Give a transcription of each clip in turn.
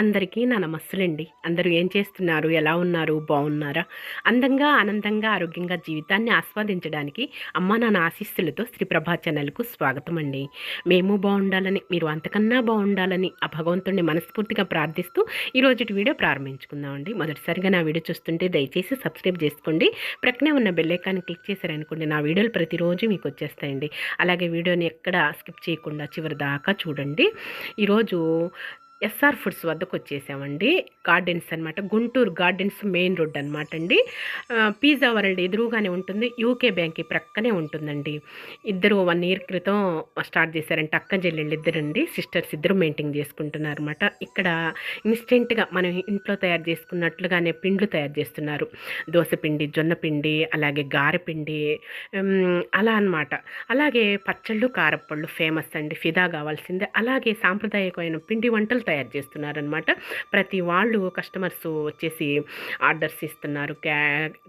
అందరికీ నా నమస్సులండి. అందరూ ఏం చేస్తున్నారు? ఎలా ఉన్నారు? బాగున్నారా అందంగా ఆనందంగా ఆరోగ్యంగా జీవితాన్ని ఆస్వాదించడానికి అమ్మ నాన్న ఆశీస్సులతో శ్రీ ప్రభా ఛానల్కు స్వాగతం అండి మేము బాగుండాలని మీరు అంతకన్నా బాగుండాలని ఆ భగవంతుడిని మనస్ఫూర్తిగా ప్రార్థిస్తూ ఈరోజు వీడియో ప్రారంభించుకుందామండి. మొదటిసారిగా నా వీడియో చూస్తుంటే దయచేసి సబ్స్క్రైబ్ చేసుకోండి. ప్రక్కనే ఉన్న బెల్లైకాన్ని క్లిక్ చేశారనుకోండి నా వీడియోలు ప్రతిరోజు మీకు వచ్చేస్తాయండి. అలాగే వీడియోని ఎక్కడ స్కిప్ చేయకుండా చివరి దాకా చూడండి. ఈరోజు ఎస్ఆర్ ఫుడ్స్ వద్దకు వచ్చేసామండి గార్డెన్స్ అనమాట గుంటూరు గార్డెన్స్ మెయిన్ రోడ్ అనమాట అండి పిజ్జా వరల్డ్ ఎదురుగానే ఉంటుంది. యూకే బ్యాంక్ ప్రక్కనే ఉంటుందండి. ఇద్దరు వన్ ఇయర్ క్రితం స్టార్ట్ చేశారంటే. అక్క చెల్లెళ్ళు ఇద్దరండి. సిస్టర్స్ ఇద్దరు మెయింటైన్ చేసుకుంటున్నారు అనమాట ఇక్కడ ఇన్స్టెంట్గా మనం ఇంట్లో తయారు చేసుకున్నట్లుగానే పిండ్లు తయారు చేస్తున్నారు. దోసపిండి జొన్నపిండి అలాగే గారెపిండి అలా అనమాట అలాగే పచ్చళ్ళు కారప్పళ్ళు ఫేమస్ అండి. ఫిదా కావాల్సిందే. అలాగే సాంప్రదాయకమైన పిండి వంటలు తయారు చేస్తున్నారనమాట ప్రతి వాళ్ళు కస్టమర్స్ వచ్చేసి ఆర్డర్స్ ఇస్తున్నారు. క్యా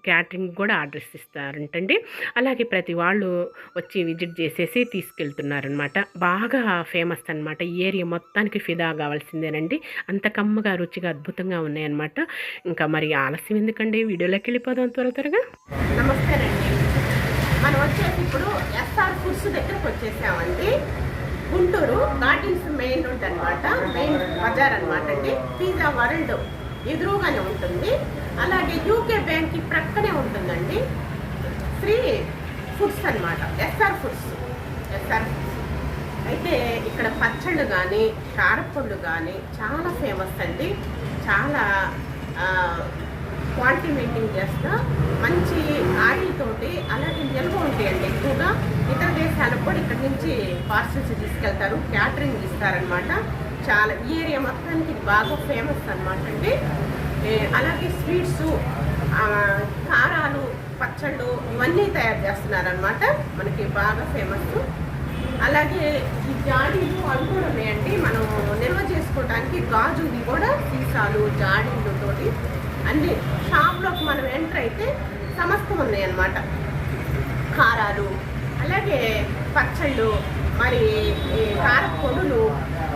క్యాటరింగ్ కూడా ఆర్డర్స్ ఇస్తారంటండి. అలాగే ప్రతి వాళ్ళు వచ్చి విజిట్ చేసేసి తీసుకెళ్తున్నారనమాట బాగా ఫేమస్ అనమాట ఈ ఏరియా మొత్తానికి ఫిదా కావాల్సిందేనండి. అంత కమ్మగా రుచిగా అద్భుతంగా ఉన్నాయన్నమాట. ఇంకా మరి ఆలస్యం ఎందుకండి? వీడియోలోకి వెళ్ళిపోదాం త్వర త్వరగా. నమస్తేనండి మనం వచ్చేసి ఇప్పుడు ఎస్ఆర్ ఫుడ్స్ దగ్గరకు వచ్చేసామండి. గుంటూరు గార్డెన్స్ మెయిన్ రోడ్ అనమాట మెయిన్ బజార్ అనమాట అండి. పిజ్జా వరల్డ్ ఎదురుగానే ఉంటుంది. అలాగే యూకే బ్యాంక్ ప్రక్కనే ఉంటుందండి. శ్రీ ఫుడ్స్ అన్నమాట ఎస్ఆర్ ఫుడ్స్. SR foods. అయితే ఇక్కడ పచ్చళ్ళు కానీ కారపళ్ళు కానీ చాలా ఫేమస్ అండి. చాలా క్వాలిటీ మెయింటైన్ చేస్తా మంచి ఆయిల్ తోటి అలాగే నిల్వ ఉంటాయండి ఎక్కువగా. ఇతర దేశాలకు కూడా ఇక్కడ నుంచి పార్సల్స్ తీసుకెళ్తారు క్యాటరింగ్ ఇస్తారనమాట చాలా ఈ ఏరియా మొత్తానికి ఇది బాగా ఫేమస్ అనమాట అండి. అలాగే స్వీట్స్ కారాలు పచ్చళ్ళు ఇవన్నీ తయారు చేస్తున్నారనమాట మనకి బాగా ఫేమస్. అలాగే ఈ జాడీలు అవి కూడా ఉన్నాయండి. మనం నిల్వ చేసుకోవడానికి గాజుది కూడా సీసాలు జాడీలతోటి అన్ని షాప్లోకి మనం ఎంటర్ అయితే సమస్తం ఉన్నాయన్నమాట. కారాలు అలాగే పచ్చళ్ళు మరి ఈ కార పొడులు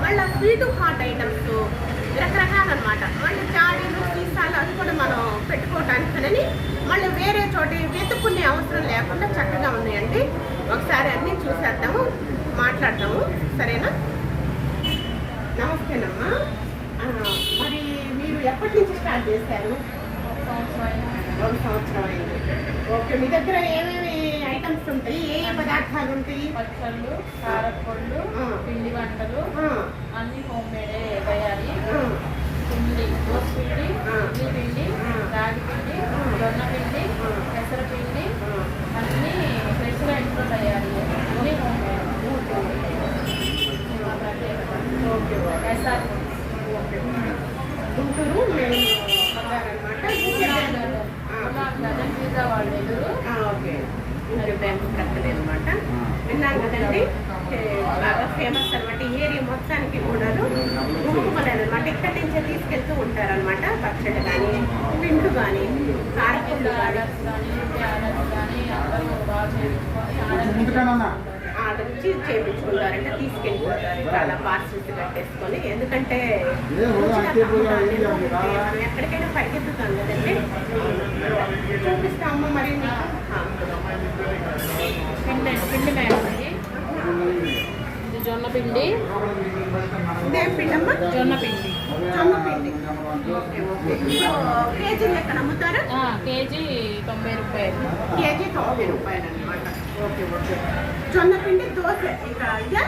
మళ్ళీ స్వీటు హాట్ ఐటమ్స్ రకరకాలన్నమాట. మళ్ళీ జాడీలు సీసాలు అవి కూడా మనం పెట్టుకోవటానికనని మళ్ళీ వేరే చోటి వెతుక్కునే అవసరం లేకుండా చక్కగా ఉన్నాయండి. ఒకసారి అన్నీ చూసేద్దాము మాట్లాడదాము. సరేనా? నమస్తేనమ్మా. మరి ఎప్పటి నుంచి స్టార్ట్ చేశారు రెండు సంవత్సరం అయింది ఓకే మీ దగ్గర ఏమేమి ఐటమ్స్ ఉంటాయి ఏ ఏ పదార్థాలు ఉంటాయి పచ్చళ్ళు కారపళ్ళు. పిండి వంటలు అన్ని హోమ్ మేడే తయారీ పిండి పిండి. ఇడ్లీ పిండి. రాగి పిండి. జొన్న పిండి. పెసర పిండి. అన్ని ఫ్రెష్గా ఇంట్లో తయారీ అన్ని home made okay okay. Guntur okay. ఇంటి బ్యాంక్ ప్రక్కనే అనమాట విన్నాను కదండి? బాగా ఫేమస్ అనమాట ఈ ఏరియా మొత్తానికి కూడా అనమాట ఇక్కడి నుంచే తీసుకెళ్తూ ఉంటారనమాట పచ్చడి కానీ పిండు కానీ కారపళ్ళు కానీ. ఆర్డర్ ఇచ్చి చేయించుకుంటారంటే తీసుకెళ్ళిపోతారు. చాలా పార్సల్స్ కట్టేసుకొని. ఎందుకంటే ఎక్కడికైనా పరిగెత్తుతాం కదండి. చూపిస్తాము మరి. పిండి పిండి మేడం ఇది. జొన్న పిండి. జొన్న పిండి. జొన్న ఓకే ఓకే కేజీ లెక్కన అమ్ముతారు కేజీ తొంభై రూపాయలు కేజీ తొంభై రూపాయలు అనమాట ఓకే ఓకే జొన్న పిండి దోశ ఇక ఇదే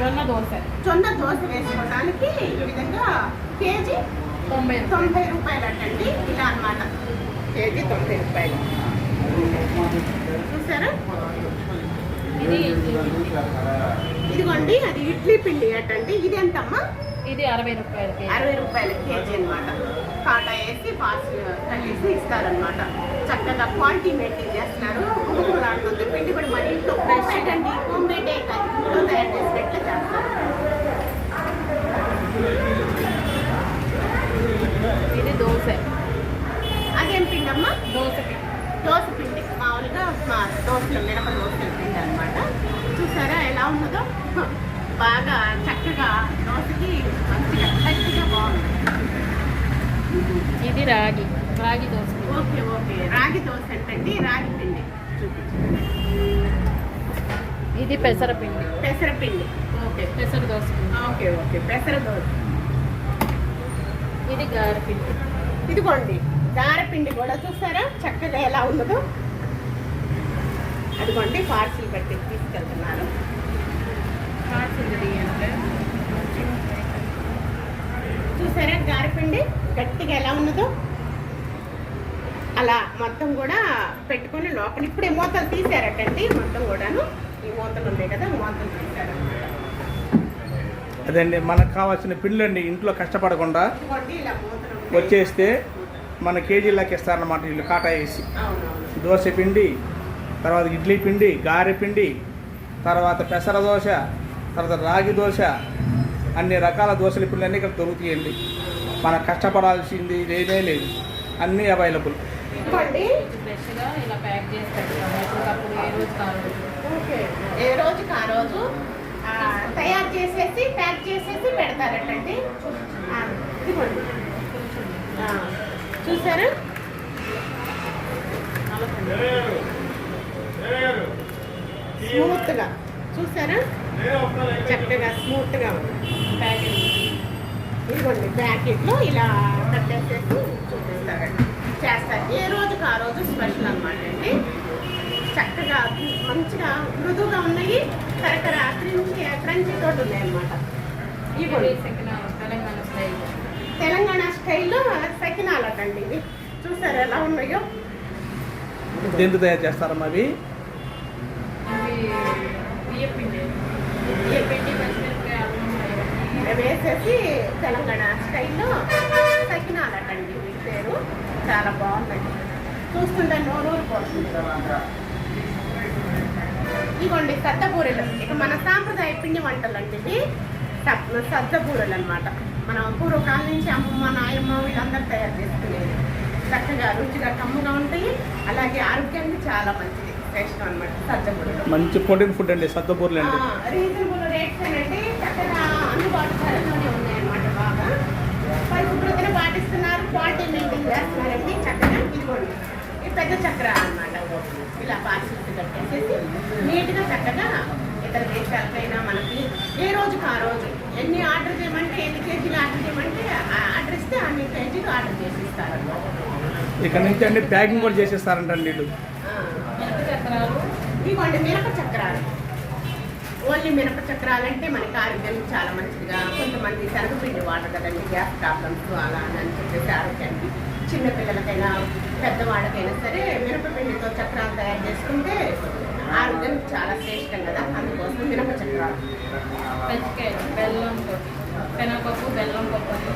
జొన్న దోశ జొన్న దోశ వేసుకోవడానికి ఈ విధంగా కేజీ తొంభై తొంభై రూపాయలు అంటండి ఇలా అన్నమాట కేజీ తొంభై రూపాయలు చూసారా ఇది ఇదిగోండి అది ఇడ్లీ పిండి అటండి. ఇది ఎంతమ్మా? ఇది అరవై రూపాయలు అరవై రూపాయల కేజీ అనమాట కాటా వేసి పాస్ కట్టేసి ఇస్తారనమాట చక్కగా క్వాలిటీ మెయింటైన్ చేస్తున్నారు. గురుగులాడుతుంది పిండి కూడా మన ఇంట్లో ఫ్రెష్ అండి హోమ్ మేడ్ ఇంట్లో తయారు చేసినట్లే చేస్తారు. ఇది దోశ. అదేం పిండి అమ్మా దోశ పిండి. దోశ పిండి. మామూలుగా మా దోశలు మిరప దోశల పిండి అనమాట చూసారా ఎలా ఉన్నదో? బాగా చక్కగా దోశకి మంచిగా గట్టిగా బాగుంది. ఇది రాగి రాగి దోశ. Okay okay. రాగి దోశ అంటండి రాగి పిండి చూపించండి. ఇది పెసరపిండి పెసరపిండి ఓకే. పెసర దోశ ఓకే ఓకే. పెసర దోశ. ఇది గారెపిండి ఇదిగోండి దారపిండి కూడా చూసారా? చక్కగా ఎలా ఉన్నదో? అదిగోండి పార్సిల్ పెట్టి తీసుకెళ్తున్నారు. చూసారా? గారపిండి గట్టిగా ఎలా ఉన్నదో? అలా మొత్తం కూడా పెట్టుకొని లోపల ఇప్పుడే మూతలు తీసారటండి. మొత్తం కూడాను ఈ మూతలు ఉన్నాయి కదా మూతలు తీసారు అదండి మనకు కావాల్సిన పిండ్లు అండి ఇంట్లో కష్టపడకుండా. వచ్చేస్తే మన కేజీలకి ఇస్తారన్నమాట వీళ్ళు కాటా వేసి. దోశ పిండి తర్వాత ఇడ్లీ పిండి గారె పిండి తర్వాత పెసర దోశ తర్వాత రాగి దోశ అన్ని రకాల దోశల పిండి అన్నీ ఇక్కడ దొరుకుతాయండి మనం కష్టపడాల్సింది లేదే లేదు. అన్నీ అవైలబుల్ ఏ రోజు కాదు ఓకే. ఏ రోజుకి ఆ రోజు? ఆ, తయారు చేసేసి ప్యాక్ చేసేసి పెడతారటండి. చూసారా? స్మూత్గా. చూసారా? చక్కగా స్మూత్గా ఉంది. ప్యాకెట్. ఇదిగోండి ప్యాకెట్లో ఇలా కట్టేసేసి చూపిస్తారండి. చేస్తారు ఏ రోజుకి ఆ రోజు స్పెషల్ అనమాట అండి. చక్కగా మంచిగా మృదువుగా ఉన్నాయి. కరకర క్రంచి క్రంచి తోటి ఉన్నాయి ఇవి సెకండ్ తెలంగాణ స్టైల్. తెలంగాణ స్టైల్లో సకినాలటండి ఇవి చూసారు ఎలా ఉన్నాయో? దేంతో తయారు చేస్తారమ్మా అవి? బియ్యపిండి వేసేసి తెలంగాణ స్టైల్లో సకినాలటండి. మీ పేరు చాలా బాగుందండి. చూస్తుంటే నోరూరు పోతుంది. ఇవ్వండి సద్దబూరెలు. ఇక మన సాంప్రదాయ పిండి వంటలు అంటే ఇవి బూరెలు అనమాట మన పూర్వకాలం నుంచి అమ్మమ్మ నాయమ్మ వీళ్ళందరూ తయారు చేసుకునేది. చక్కగా రుచిగా కమ్ముగా ఉంటాయి. అలాగే ఆరోగ్యానికి చాలా మంచిది. అనమాట మంచి ప్రోటీన్ ఫుడ్ అండి సద్దపూర్లు అండి. రీజనబుల్ రేట్స్ అంటే చక్కగా అందుబాటు ధరలోనే ఉన్నాయన్నమాట బాగా. పరిశుభ్రతను పాటిస్తున్నారు క్వాలిటీ మెయింటైన్ చేస్తున్నారండి. చక్కగా ఇదిగోండి. ఈ పెద్ద చక్ర అన్నమాట. ఇలా పార్సిల్స్ కట్టేసేసి నీట్గా చక్కగా ఇతర దేశాలకైనా మనకి ఏ రోజుకి ఆ రోజు ఎన్ని ఆర్డర్ చేయమంటే ఎన్ని కేజీలు ఆర్డర్ చేయమంటే ఆర్డర్ ఇస్తే అన్ని కేజీలు ఆర్డర్ చేసి ఇస్తారు ఇక్కడ నుంచి అన్ని ప్యాకింగ్ కూడా చేసేస్తారంటండి వీళ్ళు. చక్రాలు ఇవ్వండి మిరప చక్రాలు. ఓన్లీ మిరప చక్రాలు అంటే మనకి ఆరోగ్యానికి చాలా మంచిదిగా కొంతమంది శనగపిండి వాడరు కదండి గ్యాస్ ప్రాబ్లమ్స్ అలా అని చెప్పేసి ఆరోగ్యానికి చిన్న పిల్లలకైనా పెద్దవాళ్ళకైనా సరే మిరపపిండితో చక్రాలు తయారు చేసుకుంటే ఆరోగ్యానికి చాలా శ్రేష్టం కదా అందుకోసం మిరప చక్రాలు. బెల్లంతో శనగపప్పు బెల్లం పప్పు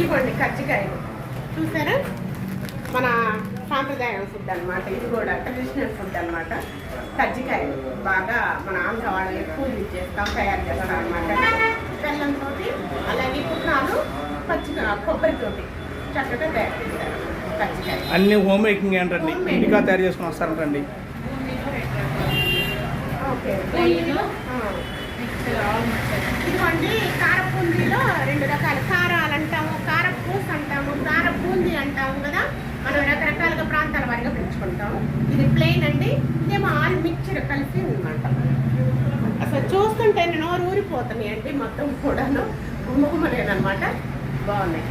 ఇవ్వండి కజ్జికాయలు. చూసారా? మన సాంప్రదాయం ఫుడ్ అన్నమాట. ఇది కూడా ట్రెడిషనల్ ఫుడ్ అన్నమాట. కజ్జికాయలు బాగా మన ఆంధ్ర వాళ్ళు ఎక్కువ యూజ్ చేస్తాం తయారు చేస్తాం అనమాట బెల్లంతో అలాగే పుట్నాలు పచ్చిగా కొబ్బరితోటి చక్కగా తయారు చేస్తారు అన్ని హోమ్ మేకింగ్ ఏంటండి ఇంటికా తయారు చేసుకుని వస్తారంటండి. ఇదిగోండి కారపూందీలో రెండు రకాల. కారాలు అంటాము కారపూస అంటాము కారపూంది అంటాము కదా. మనం రకరకాలుగా ప్రాంతాల వారిగా పెంచుకుంటాము ఇది ప్లెయిన్ అండి ఇదేమో ఆల్ మిక్చర్ కలిసి ఉందన్నమాట. అసలు చూస్తుంటే నోరు ఊరిపోతున్నాయి అండి మొత్తం కూడాను. గుమ్మగుమ్మలేదన్నమాట బాగున్నాయి.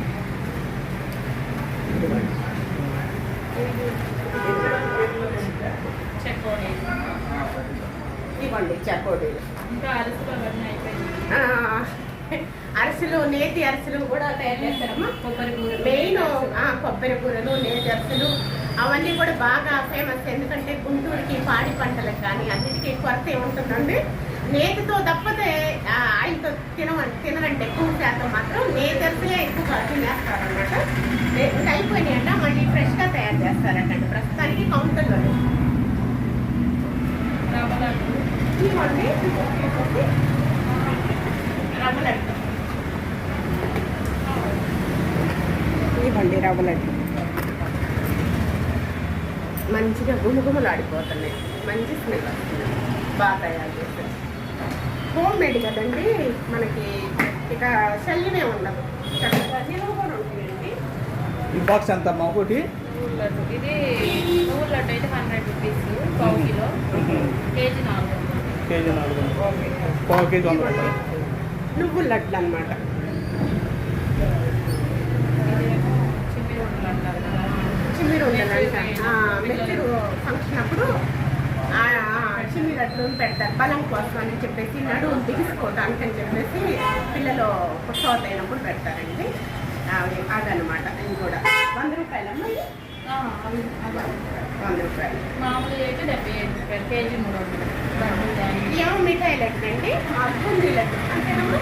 ఇవ్వండి చకోడీలు. ఇంకా అరసులు అవన్నీ అయిపోయింది ఆ, అరిసెలు నేతి అరిసెలు కూడా తయారు చేస్తారమ్మా. కొబ్బరి కూర మెయిన్ కొబ్బరి కూరలు నేతి అరిసెలు అవన్నీ కూడా బాగా ఫేమస్ ఎందుకంటే గుంటూరుకి పాడి పంటలకు కానీ అన్నిటికీ కొరత ఏముంటుందండి? నేతితో తప్పితే ఆ, ఆయిల్తో తినవ తినరంటే ఎక్కువ శాతం మాత్రం నేతి అరిసెలే ఎక్కువగా తినేస్తారు అనమాట ఇంకా అయిపోయినాయంట మళ్ళీ ఫ్రెష్గా తయారు చేస్తారటండి. ప్రస్తుతానికి కౌంటర్లో ఇవ్వండి రవ్వ లడ్డు రవ్వ లడ్డు మంచిగా గుమగుమలాడిపోతున్నాయి మంచి స్మెల్ వస్తుంది. బాగా తయారు చేస్తారు హోమ్ మేడ్ కదండి మనకి ఇక శల్యమే ఉండదు. చక్కగా నిలువ కూడా ఉంటాయండి ఈ బాక్స్ ఎంత అమ్మా? ఒకటి? లడ్డు ఇది నువ్వుల లడ్డు అయితే హండ్రెడ్ రూపీస్ పావు కిలో. కేజీ నాలుగు. కేజీ నాలుగు. పావు కేజీ నువ్వుల లడ్లు అనమాట ఇదేమో చిమ్మి రొట్టెలు అంటారు కదా చిమ్మిరు ఉండదంట మెచ్చరు ఫంక్షన్ అప్పుడు లడ్లు పెడతారు బలం కోసం అని చెప్పేసి నడుము బిగుసుకోవడానికి అని చెప్పేసి పిల్లలు పుట్టవత అయినప్పుడు పెడతారండి. అదనమాట ఇది కూడా. వంద రూపాయలమ్మా. వంద రూపాయలు. మామూలుగా అయితే డెబ్బై ఐదు రూపాయలు. కేజీ మూడు ఏమో మిఠాయి లడ్డు అండి. బూందీ లడ్డు. అంతేనమ్మా?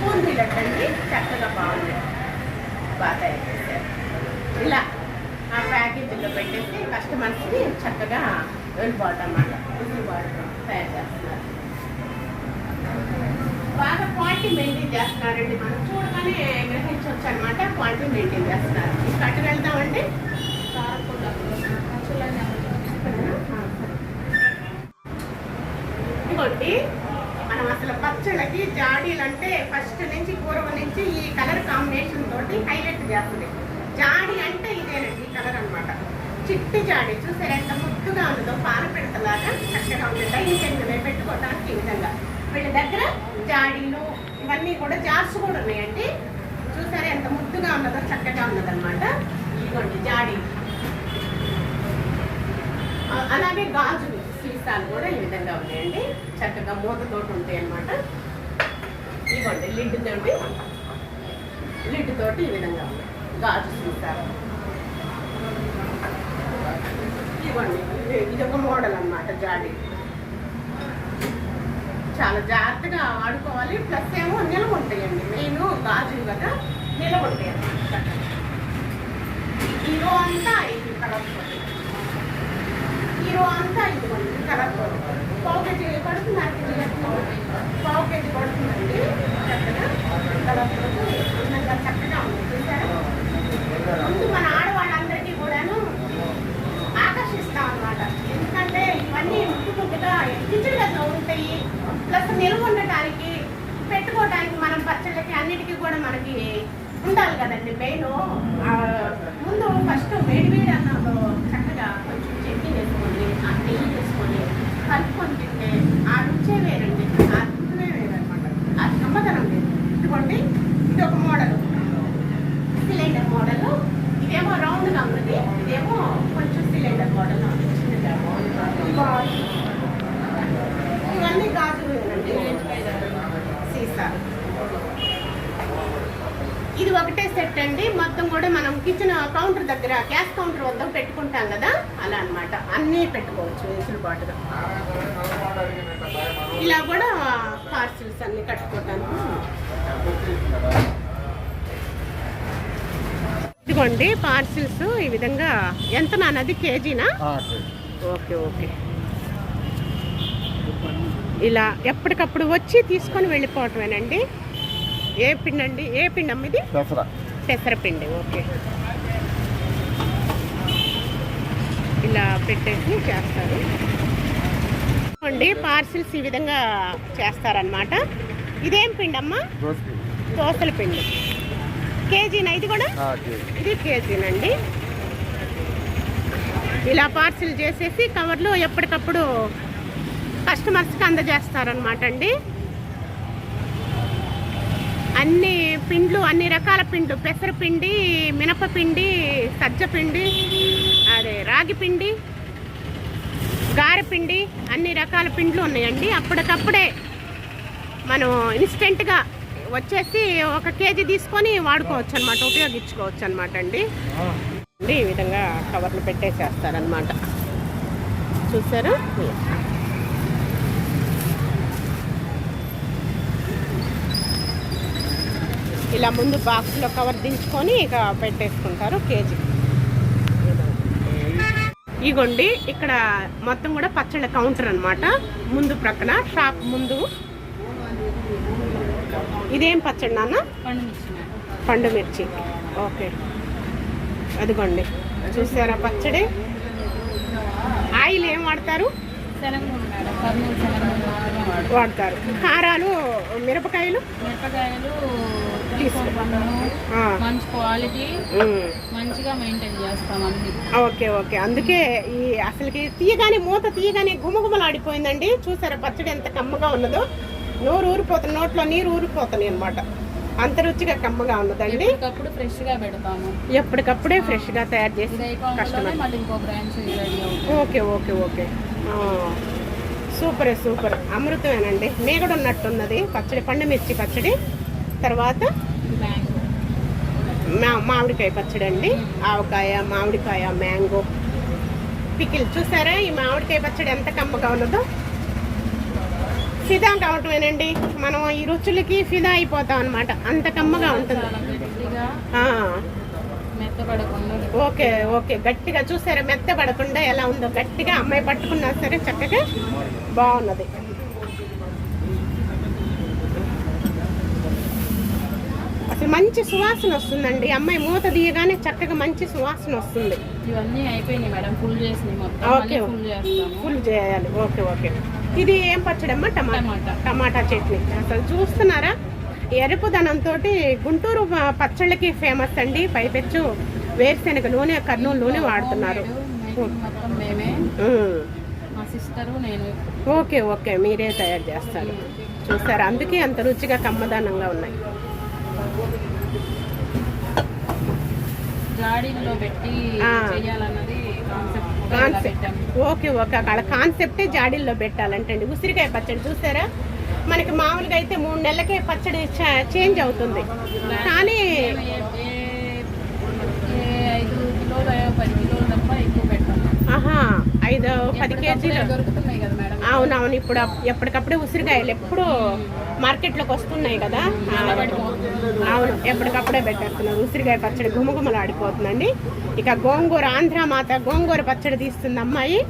బూందీ లడ్డు అండి. చక్కగా బాగుంది. బాగా ఇలా. ఆ పెట్టేసి కస్టమర్స్కి చక్కగా వెళ్ళిపోవడం అన్నమాట. వెళ్ళిపోవటం తయారు చేస్తున్నారు. బాగా క్వాలిటీ మెయింటైన్ చేస్తున్నారండి. మనం చూడగానే గ్రహించవచ్చు అనమాట క్వాలిటీ మెయింటైన్ చేస్తున్నారు. కట్టు వెళ్తామండి ఇంకోటి మనం అసలు పచ్చళ్ళకి జాడీలు అంటే ఫస్ట్ నుంచి పూర్వం నుంచి ఈ కలర్ కాంబినేషన్ తోటి హైలైట్ చేస్తుంది. జాడి అంటే ఇదేనండి ఈ కలర్ అనమాట చిట్టి జాడి చూసారు ఎంత ముద్దుగా ఉందో పాల పిడతలాగా చక్కగా ఉంది డైనింగ్ పెట్టుకోవడానికి ఈ విధంగా. వీళ్ళ దగ్గర జాడీలు ఇవన్నీ కూడా జార్స్ కూడా ఉన్నాయండి. చూసారా ఎంత ముద్దుగా ఉన్నదో చక్కగా ఉన్నదన్నమాట. ఇదిగోండి జాడీ. అలాగే గాజులు సీసాలు కూడా ఈ విధంగా ఉన్నాయండి. చక్కగా మూతతోటి ఉంటాయి అనమాట ఇదిగోండి లిడ్ తోటి లిడ్ తోటి ఈ విధంగా ఉన్నాయి గాజు సీసాలు ఇవ్వండి ఇది- ఒక మోడల్ అన్నమాట జాడీ చాలా జాగ్రత్తగా వాడుకోవాలి ప్లస్ ఏమో నిలవ ఉంటాయండి మెయిన్ గాజు కదా నిలవ ఉంటాయి అనమాట హీరో అంతా ఇది కలర్ హీరో అంతా ఇది కలర్ పాకెట్ పడుతుంది పావు కేజీ పడుతుందండి చక్కగా కలర్ అందంగా చక్కగా ఉంది చూసారా ముందు మన ఆడవాళ్ళందరికీ కూడాను ఆకర్షిస్తాం అన్నమాట ఎందుకంటే ఇవన్నీ ముద్దు ముద్దుగా కిచెన్లో ఉంటాయి ప్లస్ నిల్వ ఉండటానికి పెట్టుకోవడానికి మనం అన్నిటికీ కూడా మనకి ఉండాలి కదండి మెయిన్. ముందు ఫస్ట్ వేడి వేడి అన్నంలో చక్కగా కొంచెం చట్నీ వేసుకోండి ఆ నెయ్యి వేసుకొని కలుపుకొని తింటే ఆ రుచే వేరండి. ఆ రుచినే వేరనమాట ఆ గమ్మతనం లేదు. ఇదిగోండి ఇది ఒక మోడల్. Cylinder model. ఇదేమో రౌండ్గా ఉన్నది. ఇదేమో కొంచెం సిలిండర్ మోడల్. చిన్నగా ఇవన్నీ గాజులు సీసా ఇది ఒకటే సెట్ అండి. మొత్తం కూడా మనం కిచెన్ కౌంటర్ దగ్గర గ్యాస్ కౌంటర్ వద్ద పెట్టుకుంటాం కదా? అలా అన్నమాట. అన్నీ పెట్టుకోవచ్చు వెసులుబాటుగా ఇలా కూడా పార్సిల్స్ అన్ని కట్టుకోవటానికి ఇదిగోండి పార్సిల్స్ ఈ విధంగా ఎంత నాన్నది? కేజీనా? Okay okay. ఇలా ఎప్పటికప్పుడు వచ్చి తీసుకొని వెళ్ళిపోవటమేనండి. ఏ పిండి అండి? ఏ పిండి అమ్మ ఇది? దసరా. పెసరపిండి ఓకే. ఇలా పెట్టేసి చేస్తారు. అండి పార్సిల్స్ ఈ విధంగా చేస్తారనమాట ఇదేం పిండి. అమ్మా దోసల పిండి. కేజీనా ఇది కూడా? ఇది కేజీనండి. ఇలా పార్సిల్ చేసేసి కవర్లు ఎప్పటికప్పుడు కస్టమర్స్కి అందజేస్తారనమాట అండి. అన్ని పిండ్లు అన్ని రకాల పిండ్లు. పెసరపిండి మినపపిండి సజ్జపిండి అదే రాగి పిండి గారెపిండి అన్ని రకాల పిండ్లు ఉన్నాయండి. అప్పటికప్పుడే మనం ఇన్స్టెంట్గా వచ్చేసి ఒక కేజీ తీసుకొని వాడుకోవచ్చు అనమాట ఉపయోగించుకోవచ్చు అనమాట అండి ఈ విధంగా కవర్లు పెట్టేసేస్తారనమాట చూసారా? ఇలా ముందు బాక్స్లో కవర్ దించుకొని ఇక పెట్టేసుకుంటారు కేజీ. ఇగోండి ఇక్కడ మొత్తం కూడా పచ్చళ్ళ కౌంటర్ అనమాట ముందు ప్రక్కన షాప్ ముందు. ఇదేం పచ్చడి నాన్న? పండు మిర్చి. ఓకే. అదిగోండి. చూసారా పచ్చడి? ఆయిల్ ఏం వాడతారు? వాడతారు. కారాలు మిరపకాయలు? మిరపకాయలు తీసుకోకుండా ఆ, మంచి క్వాలిటీ ఉమ్. మంచిగా మెయింటైన్ చేస్తాం అన్ని. Okay okay. అందుకే ఈ అసలుకి తీయగానే మూత తీయగానే గుమగుమలాడిపోయిందండి చూసారా పచ్చడి ఎంత కమ్మగా ఉన్నదో. నోరు ఊరిపోతుంది నోట్లో నీరు ఊరిపోతుంది అనమాట అంత రుచిగా కమ్మగా ఉన్నదండి. ఎప్పటికప్పుడు ఫ్రెష్గా పెడతాము. ఎప్పటికప్పుడే ఫ్రెష్గా తయారు చేసి ఓకే ఓకే ఓకే. సూపరే సూపర్. అమృతమేనండి. మేగడ ఉన్నట్టున్నది. పచ్చడి పండు మిర్చి పచ్చడి. తర్వాత మామిడికాయ పచ్చడి అండి ఆవకాయ మామిడికాయ మ్యాంగో. పికిల్ చూసారా ఈ మామిడికాయ పచ్చడి ఎంత కమ్మగా ఉన్నదో? ఫిదా కావటమేనండి. మనం ఈ రుచులకి ఫిదా అయిపోతాం అనమాట అంత కమ్మగా ఉంటుంది. Okay okay. గట్టిగా చూసారా? మెత్తబడకుండా ఎలా ఉందో? గట్టిగా అమ్మాయి పట్టుకున్నా సరే చక్కగా బాగున్నది అసలు మంచి సువాసన వస్తుందండి. అమ్మాయి మూత తీయగానే చక్కగా మంచి సువాసన వస్తుంది. ఇవన్నీ అయిపోయినాయి మేడం ఫుల్ చేసినాయి ఓకే. ఫుల్ చేయాలి. Okay okay. ఇది ఏం పచ్చడమ్మా? టమాటా. టమాటా. చట్నీ. అసలు చూస్తున్నారా? ఎరుపుదనంతో గుంటూరు పచ్చళ్ళకి ఫేమస్ అండి. పైపెచ్చు వేరుశెనగ నూనె కర్నూలు నూనె వాడుతున్నారు. Okay okay. మీరే తయారు చేస్తారు. చూసారా? అందుకే అంత రుచిగా కమ్మదానంగా ఉన్నాయి. పెట్టి. చేయాలన్నది కాన్సెప్ట్ ఓకే ఓకే. అక్కడ కాన్సెప్టే జాడీల్లో పెట్టాలంటండి. ఉసిరికాయ పచ్చడి చూసారా? మనకి మామూలుగా అయితే మూడు నెలలకే పచ్చడి చేంజ్ అవుతుంది. కానీ ఐదు కిలోలు పది కిలోలు తప్ప ఎక్కువ పెట్టాము ఆహా. ఐదు పది కేజీలు. అవునవును ఇప్పుడు ఎప్పటికప్పుడే ఉసిరికాయలు ఎప్పుడు మార్కెట్లోకి వస్తున్నాయి కదా. అవును ఎప్పటికప్పుడే పెట్టేస్తున్నారు. ఉసిరికాయ పచ్చడి గుమగుమలు ఆడిపోతుందండి. ఇక గోంగూర ఆంధ్ర మాత గోంగూర పచ్చడి తీస్తుంది అమ్మాయి.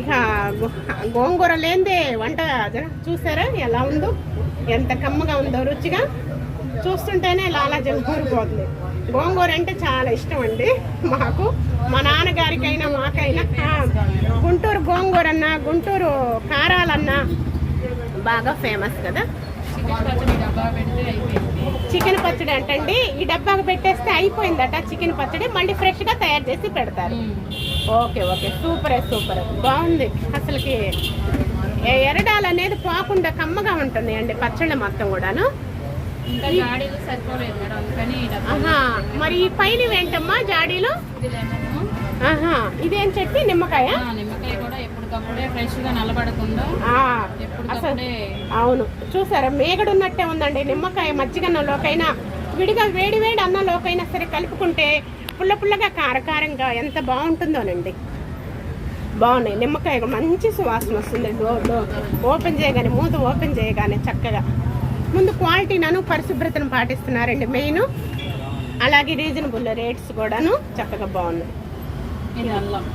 ఇక గోంగూర లేనిదే వంట చూసారా? ఎలా ఉందో? ఎంత కమ్మగా ఉందో రుచిగా. చూస్తుంటేనే లాలాజలం ఊరిపోతుంది. గోంగూర అంటే చాలా ఇష్టం అండి. మాకు మా నాన్నగారికైనా మాకైనా గుంటూరు గోంగూర అన్న గుంటూరు కారాలన్నా బాగా ఫేమస్ కదా. చికెన్ పచ్చడి అంటండి. ఈ డబ్బాకు పెట్టేస్తే అయిపోయిందట చికెన్ పచ్చడి. మళ్ళీ ఫ్రెష్గా తయారు చేసి పెడతారు. Okay okay. Super super. బాగుంది. అసలుకి ఎరడాలు అనేది పోకుండా కమ్మగా ఉంటుంది అండి పచ్చడి మొత్తం కూడాను. మరి ఈ పైన ఏంటమ్మా జాడీలో? ఇది చెప్పి నిమ్మకాయ? ఆ, నిమ్మకాయ కూడా ఎప్పటికప్పుడే ఫ్రెష్గా నలబడకుండా ఆ, అసలు ఎప్పటికప్పుడే అవును. చూసారా మేగడు ఉన్నట్టే ఉందండి. నిమ్మకాయ మజ్జిగన్నలోకైనా విడిగా వేడి వేడి అన్నంలోకైనా సరే కలుపుకుంటే పుల్ల పుల్లగా కారకారంగా ఎంత బాగుంటుందోనండి. బాగున్నాయి. నిమ్మకాయ మంచి సువాసన వస్తుంది. డో- డో- ఓపెన్ చేయగానే మూత ఓపెన్ చేయగానే చక్కగా. ముందు క్వాలిటీనను పరిశుభ్రతను పాటిస్తున్నారండి. మెయిన్ అలాగే రీజనబుల్ రేట్స్ కూడాను చక్కగా బాగున్నాయి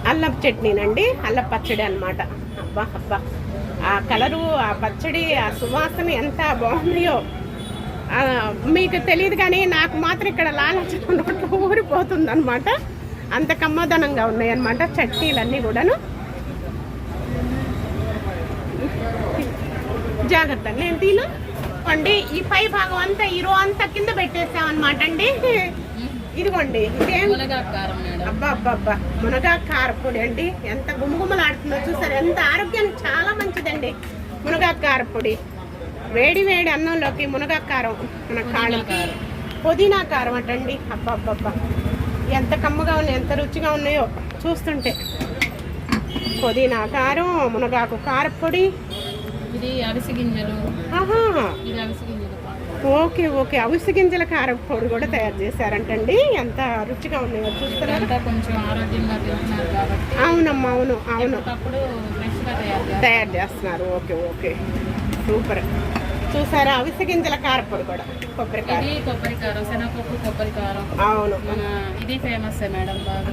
అల్లం. చట్నీనండి. అల్లం పచ్చడి అన్నమాట. అబ్బా అబ్బా. ఆ కలరు ఆ పచ్చడి ఆ సువాసన ఎంత ఆ, మీకు తెలియదు కానీ నాకు మాత్రం ఇక్కడ లాలచన ఊరిపోతుంది అనమాట అంత కమ్మదనంగా ఉన్నాయి అనమాట చట్నీలన్నీ కూడాను. జాగ్రత్త. నేను తీను. అండి ఈ పై భాగం అంతా ఈ రో అంతా కింద పెట్టేసాం అనమాట అండి. ఇదిగోండి అబ్బా అబ్బా అబ్బా. మునగా కారపొడి అండి. ఎంత గుమగుమలాడుతుందో చూసారు. ఎంత ఆరోగ్యానికి చాలా మంచిదండి మునగా కారపొడి వేడి వేడి అన్నంలోకి మునగా కారం మన కాళ్ళ కారం. పుదీనా కారం అటండి. అబ్బా అబ్బా అబ్బా. ఎంత కమ్మగా ఉన్నాయి ఎంత రుచిగా ఉన్నాయో చూస్తుంటే. పుదీనా కారం మునగాకు కారపొడి ఇది అవిసి గింజలు. ఇది అవిసి గింజలు. Okay okay. అవిసి గింజల కారపొడి కూడా తయారు చేశారంటండి. ఎంత రుచిగా ఉన్నాయో చూస్తున్నారా? ఇదంతా కొంచెం ఆరోగ్యంగా తింటున్నారు కాబట్టి అవునమ్మా అవును అవును. తయారు చేస్తున్నారు. Okay okay. సూపర్. చూసారా? అవిసె గింజల కారపొడి కూడా. కొబ్బరికాయ కొబ్బరి కారం శనగపప్పు కొబ్బరి కారం అవును. మన ఇది ఫేమస్ మేడం బాగా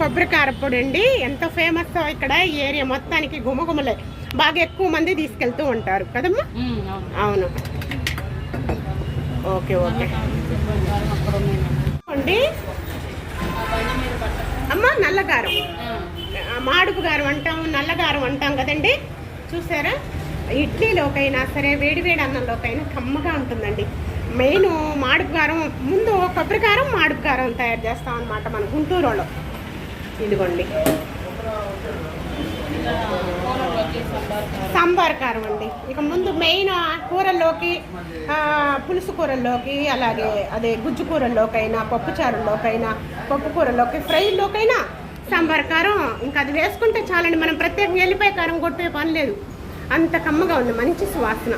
కొబ్బరి కారపొడి అండి. ఎంత ఫేమస్ ఇక్కడ ఈ ఏరియా మొత్తానికి గుమగుమలే బాగా ఎక్కువ మంది తీసుకెళ్తూ ఉంటారు కదమ్మా? అవును. Okay okay. అండి? అమ్మ నల్లగారం. మాడుపు గారం అంటాం నల్లగారం అంటాం కదండి? చూసారా? ఇడ్లీలోకైనా సరే వేడి వేడి అన్నంలోకైనా కమ్మగా ఉంటుందండి. మెయిన్ మాడుపు కారం ముందు కొబ్బరి కారం మాడుపు కారం తయారు చేస్తాం అనమాట మన గుంటూరు వాళ్ళు ఇదిగోండి. సాంబార్ కారం. అండి. ఇక ముందు మెయిన్ కూరల్లోకి పులుసు కూరల్లోకి అలాగే అదే గుజ్జు కూరల్లోకైనా పప్పు చారుల్లోకైనా పప్పు కూరల్లోకి ఫ్రైల్లోకైనా సాంబార్ కారం. ఇంకా అది వేసుకుంటే చాలండి మనం ప్రత్యేకంగా ఎల్లిపాయ కారం కొట్టే పని లేదు. అంత కమ్మగా ఉంది మంచి సువాసన.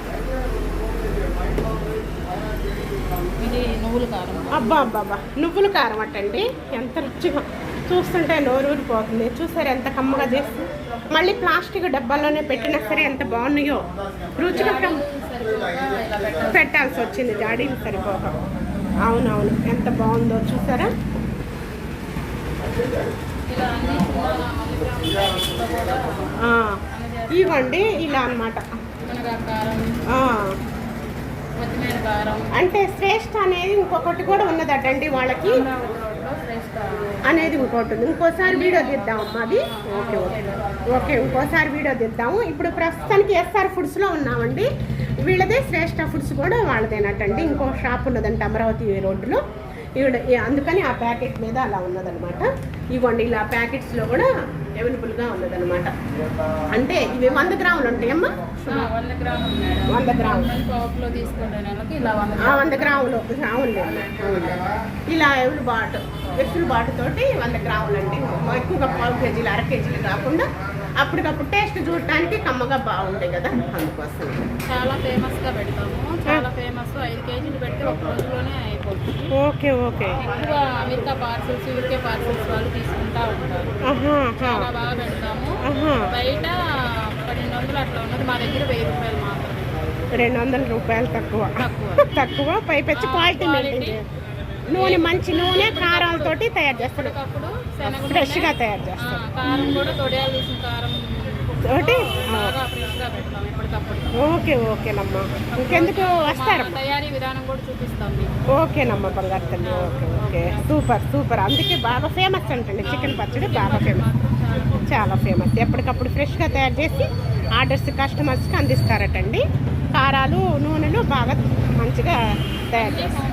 అబ్బా అబ్బా అబ్బా. నువ్వుల కారం అట్టండి. ఎంత రుచిగా. చూస్తుంటే నోరూరిపోతుంది. చూసారు ఎంత కమ్మగా చేసి మళ్ళీ ప్లాస్టిక్ డబ్బాల్లోనే పెట్టినా సరే ఎంత బాగున్నాయో. రుచిగా పెట్టాల్సి వచ్చింది జాడీలు సరిపోక. అవునవును. ఎంత బాగుందో చూసారా? ఇవ్వండి ఇలా కారం. అంటే శ్రేష్ఠ అనేది ఇంకొకటి కూడా ఉన్నదటండి వాళ్ళకి అమరావతి రోడ్లో ఫ్రెష్ కారం అనేది ఇంకోటి ఉంది ఇంకోసారి వీడియో తీద్దాం అది. Okay okay. ఓకే ఇంకోసారి వీడియో తీద్దాము. ఇప్పుడు ప్రస్తుతానికి ఎస్ఆర్ ఫుడ్స్లో ఉన్నామండి. వీళ్ళదే శ్రేష్ఠ ఫుడ్స్ కూడా వాళ్ళదేనటండి. ఇంకో షాప్ ఉన్నదంట అమరావతి రోడ్డులో. ఈవిడ అందుకని ఆ ప్యాకెట్ మీద అలా ఉన్నదనమాట ఇవ్వండి ఇలా ప్యాకెట్స్లో కూడా అవైలబుల్గా ఉన్నదనమాట అంటే ఇవి వంద గ్రాములు ఉంటాయమ్మా? వంద గ్రాములు వంద గ్రాములు. ఇలా అవునులే ఎవరు బాటు వ్యక్తుల బాటు తోటి వంద గ్రాములు అండి ఎక్కువగా పావు కేజీలు అర కేజీలు కాకుండా అప్పటికప్పుడు టేస్ట్ చూడటానికి కమ్మగా బాగుంటాయి కదా అందుకోసం. చాలా ఫేమస్గా పెడతాము. చాలా ఫేమస్. ఐదు కేజీలు పెడితే ఒక రోజులోనే అయిపోతుంది. Okay okay. ఎక్కువ అమెరికా పార్సల్స్ యూకే పార్సల్స్ వాళ్ళు తీసుకుంటా ఉంటారు. చాలా బాగా పెడతాము. బయట అట్లా ఉన్నది. మా దగ్గర వెయ్యి రూపాయలు మాత్రమే. రెండు వందల రూపాయలు తక్కువ. తక్కువ. పైపెచ్చి క్వాలిటీ మెయింటైన్ నూనె మంచి నూనె కారాలతోటి తయారు చేస్తారు. ఫ్రెష్గా తయారు చేస్తారు. ఓకే ఓకేనమ్మా ఇంకెందుకు వస్తారు? మా తయారీ విధానం కూడా చూపిస్తాం మీకు. ఓకేనమ్మా బంగారు తల్లి ఓకే ఓకే. Super super. అందుకే బాగా ఫేమస్ అంటండి. చికెన్ పచ్చడి బాగా ఫేమస్ చాలా ఫేమస్ ఎప్పటికప్పుడు ఫ్రెష్గా తయారు చేసి ఆర్డర్స్ కస్టమర్స్కి అందిస్తారటండి. కారాలు నూనెలు బాగా మంచిగా తయారు చేస్తారు.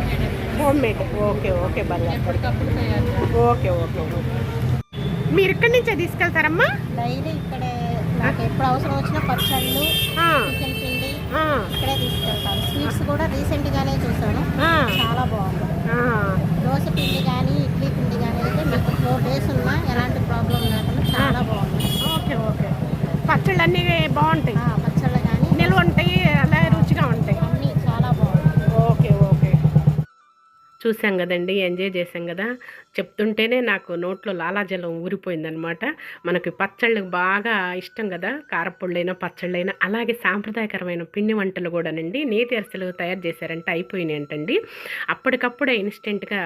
హోమ్ మేడ్ ఓకే ఓకే బంగారు ఓకే ఓకే ఓకే. మీరు ఇక్కడి నుంచే తీసుకెళ్తారమ్మా? డైలీ ఇక్కడే నాకు ఎప్పుడు అవసరం వచ్చినా పచ్చళ్ళు చికెన్ పిండి ఇక్కడే తీసుకెళ్తాను. స్వీట్స్ కూడా రీసెంట్గానే చూసాను చాలా బాగుంది. దోశ పిండి కానీ ఇడ్లీ పిండి కానీ అయితే మీకు ఫోర్ డేస్ ఉన్నా ఎలాంటి ప్రాబ్లం లేకుండా చాలా బాగుంది ఓకే ఓకే పచ్చళ్ళు అన్నీ బాగుంటాయి. ఆ, పచ్చళ్ళు కానీ. నిల్వ ఉంటాయి అలాగే రుచిగా ఉంటాయి. అన్నీ చాలా బాగుంది ఓకే ఓకే. చూసాం కదండి ఎంజాయ్ చేసాం కదా. చెప్తుంటేనే నాకు నోట్లో లాలాజలం ఊరిపోయిందనమాట మనకి పచ్చళ్ళు బాగా ఇష్టం కదా కారపొళ్ళైనా పచ్చళ్ళైనా అలాగే సాంప్రదాయకరమైన పిండి వంటలు కూడానండి నేతి అరిసెలు తయారు చేశారంటే అయిపోయినాయి అంటండి అప్పటికప్పుడే ఇన్స్టెంట్గా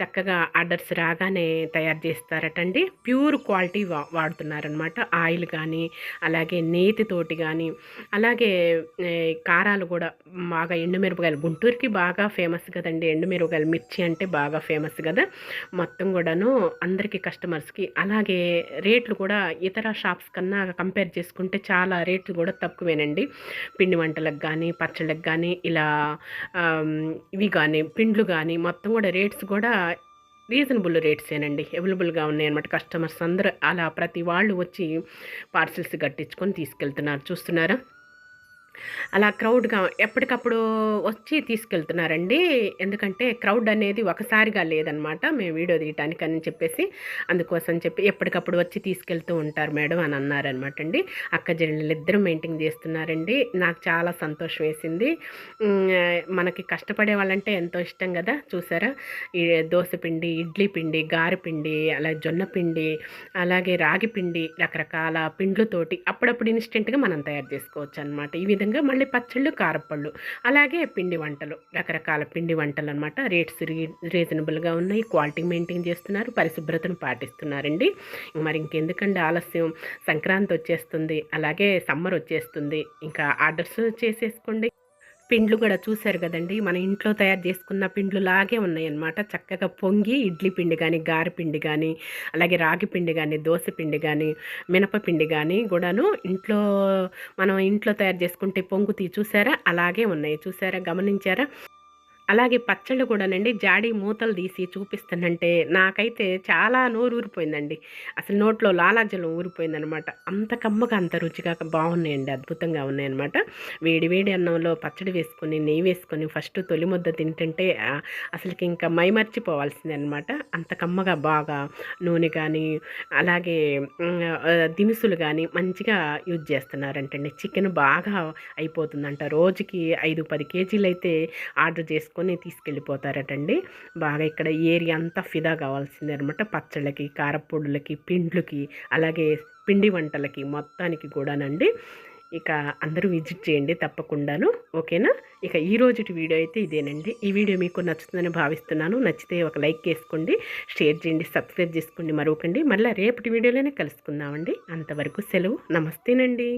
చక్కగా ఆర్డర్స్ రాగానే తయారు చేస్తారటండి. ప్యూర్ క్వాలిటీ వా వాడుతున్నారనమాట ఆయిల్ కానీ అలాగే నేతితోటి కానీ అలాగే కారాలు కూడా బాగా ఎండుమిరపకాయలు. గుంటూరుకి బాగా ఫేమస్ కదండి ఎండుమిరపకాయలు. మిర్చి అంటే బాగా ఫేమస్ కదా. మొత్తం కూడాను అందరికీ కస్టమర్స్కి. అలాగే రేట్లు కూడా ఇతర షాప్స్ కన్నా కంపేర్ చేసుకుంటే చాలా రేట్లు కూడా తక్కువేనండి. పిండి వంటలకు కానీ పచ్చళ్ళకు కానీ ఇలా ఇవి కానీ పిండ్లు కానీ మొత్తం కూడా రేట్స్ కూడా రీజనబుల్ రేట్సేనండి. అవైలబుల్గా ఉన్నాయన్నమాట కస్టమర్స్ అందరూ. అలా ప్రతి వాళ్ళు వచ్చి పార్సిల్స్ కట్టించుకొని తీసుకెళ్తున్నారు. చూస్తున్నారా? అలా క్రౌడ్గా ఎప్పటికప్పుడు వచ్చి తీసుకెళ్తున్నారండి. ఎందుకంటే క్రౌడ్ అనేది ఒకసారిగా లేదనమాట. మేము వీడియో తీయటానికి అని చెప్పేసి అందుకోసం చెప్పి ఎప్పటికప్పుడు వచ్చి తీసుకెళ్తూ ఉంటారు మేడం అని అన్నారనమాట అండి. అక్క చెల్లెళ్ళు ఇద్దరు మెయింటైన్ చేస్తున్నారండి. నాకు చాలా సంతోషం వేసింది. మనకి కష్టపడే వాళ్ళంటే ఎంతో ఇష్టం కదా చూసారా? ఈ దోశ పిండి ఇడ్లీ పిండి గారెపిండి అలాగే జొన్న పిండి అలాగే రాగి పిండి రకరకాల పిండ్లతోటి అప్పుడప్పుడు ఇన్స్టెంట్గా మనం తయారు చేసుకోవచ్చు అనమాట ఈ విధంగా మళ్ళీ పచ్చళ్ళు కారపళ్ళు అలాగే పిండి వంటలు. రకరకాల పిండి వంటలు అనమాట రేట్స్ రీ రీజనబుల్గా ఉన్నాయి. క్వాలిటీ మెయింటైన్ చేస్తున్నారు. పరిశుభ్రతను పాటిస్తున్నారండి. మరి ఇంకెందుకండి ఆలస్యం? సంక్రాంతి వచ్చేస్తుంది అలాగే సమ్మర్ వచ్చేస్తుంది ఇంకా ఆర్డర్స్ చేసేసుకోండి. పిండ్లు కూడా చూశారు కదండి. మన ఇంట్లో తయారు చేసుకున్న పిండ్లు లాగే ఉన్నాయన్నమాట. చక్కగా పొంగి ఇడ్లీ పిండి కానీ గారెపిండి కానీ అలాగే రాగి పిండి కానీ దోశ పిండి కానీ మినపపిండి కానీ కూడాను ఇంట్లో మనం ఇంట్లో తయారు చేసుకుంటే పొంగుతీ చూసారా? అలాగే ఉన్నాయి. చూసారా? గమనించారా? అలాగే పచ్చళ్ళు కూడానండి జాడి మూతలు తీసి చూపిస్తానంటే నాకైతే చాలా నోరు ఊరిపోయిందండి అసలు నోట్లో లాలాజలం ఊరిపోయిందనమాట. అంత కమ్మగా అంత రుచిగా బాగున్నాయండి అద్భుతంగా ఉన్నాయన్నమాట. వేడి వేడి అన్నంలో పచ్చడి వేసుకొని నెయ్యి వేసుకొని ఫస్ట్ తొలి ముద్ద తింటుంటే అసలుకి ఇంకా మైమర్చిపోవాల్సిందే అనమాట అంత కమ్మగా బాగా నూనె కానీ అలాగే దినుసులు కానీ మంచిగా యూజ్ చేస్తున్నారంటండి. చికెన్ బాగా అయిపోతుందంట. రోజుకి ఐదు పది కేజీలు అయితే ఆర్డర్ చేసుకుని తీసుకెళ్ళిపోతారటండి. బాగా ఇక్కడ ఏరియా అంతా ఫిదా కావాల్సిందే అనమాట పచ్చళ్ళకి కారపొడులకి పిండ్లకి అలాగే పిండి వంటలకి మొత్తానికి కూడానండి. ఇక అందరూ విజిట్ చేయండి తప్పకుండాను. ఓకేనా? ఇక ఈ రోజుటి వీడియో అయితే ఇదేనండి. ఈ వీడియో మీకు నచ్చుతుందని భావిస్తున్నాను. నచ్చితే ఒక లైక్ వేసుకోండి. షేర్ చేయండి. సబ్స్క్రైబ్ చేసుకోండి. మరొకండి. మళ్ళీ రేపటి వీడియోలోనే కలుసుకుందామండి. అంతవరకు సెలవు. నమస్తేనండి.